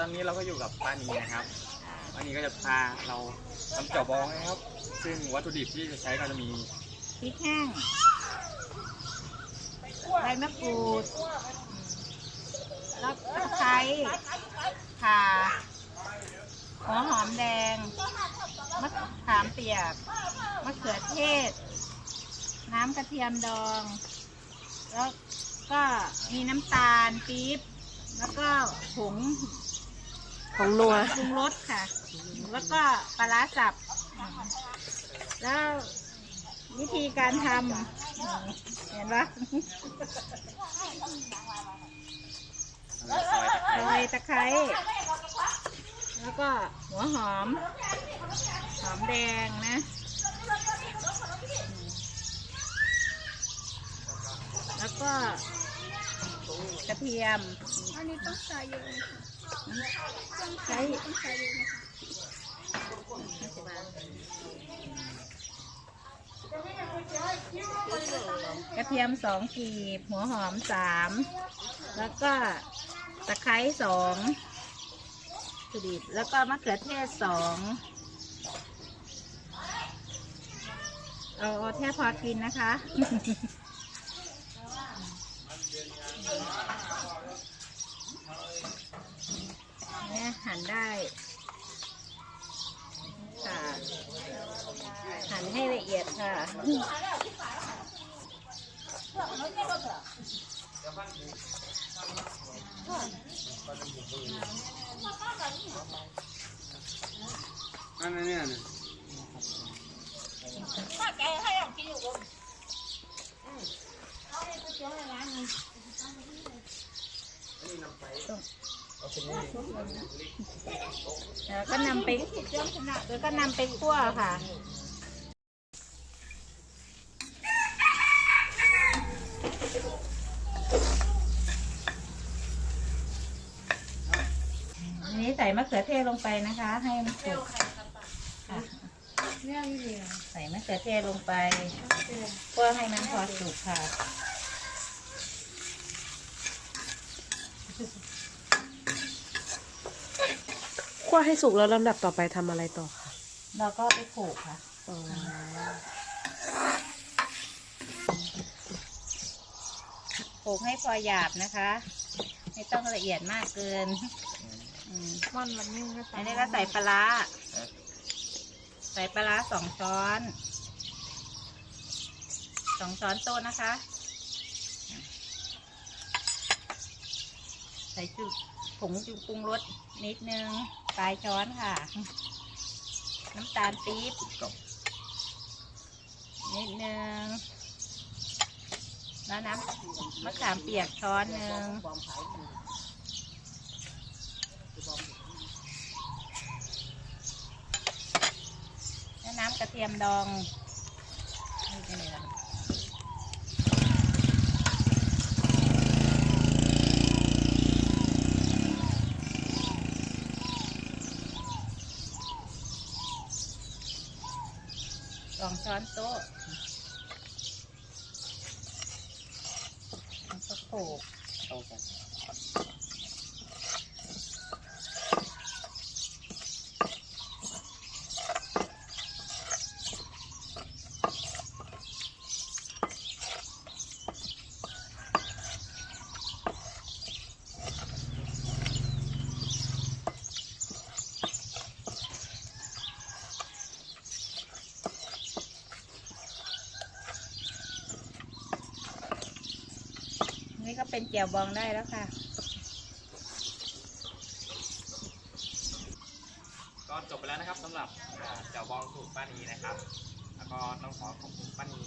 นะครับวันนี้ก็จะพาเราทำเจ่วบองนะครับ ซึ่งวัตถุดิบที่จะใช้ก็จะมีพริกแห้งใบมะกรูดแล้วตะไคร้ข่าหัวหอมแดง มะขามเปียก มะเขือเทศ น้ำกระเทียมดอง แล้วก็มีน้ำตาลปี๊บ แล้วก็ผง ของนัวปรุงรสค่ะ แล้วก็ปลาร้าสับ แล้ววิธีการทำเห็นปะซอยตะไคร้ซอยตะไคร้แล้วก็หัวหอม หอมแดงนะแล้วก็ กระเทียม อันนี้ต้องใส่เยอะไหมคะใช้ต้องใส่เยอะคะกระเทียมสองกีบ หัวหอมสามแล้วก็ตะไคร้สองกระดิบแล้วก็มะเขือเทศสองเอาแค่พอกินนะคะ เนี่ย หั่นได้ค่ะหั่นให้ละเอียดค่ะนั่นเนี่ยเนี่ย แล้วก็นำไปแล้วก็นำไปคั่วค่ะอันนี้ใส่มะเขือเทศลงไปนะคะ ให้มันสุกค่ะเนี่ยนี่เลยใส่มะเขือเทศลงไปคั่วให้มันพอสุกค่ะ คั่วให้สุกแล้วลำดับต่อไปทำอะไรต่อคะแล้วก็ไปโขลกค่ะ อ๋อโขลกให้พอหยาบนะคะ ไม่ต้องละเอียดมากเกินอืมวันวันหนึงก็ใส่อันนี้ก็ใส่ปลาร้าใส่ปลาร้าสองช้อนสองช้อนโต๊ะนะคะ ใส่จุผงจุปรุงรสนิดนึง ปลายช้อนค่ะ น้ำตาลปี๊บนิดนึงแล้วน้ำมะขามเปียกช้อนหนึ่งแล้วน้ำกระเทียมดองนี่เป็นไง สองช้อนโต๊ะแล้วก็โขลกโข้ากั เป็นเจียวบองได้แล้วค่ะ ก็จบไปแล้วนะครับสำหรับอ่าเจ่วบองสูตรป้านีนะครับ แล้วก็ต้องขอขอบคุณป้านี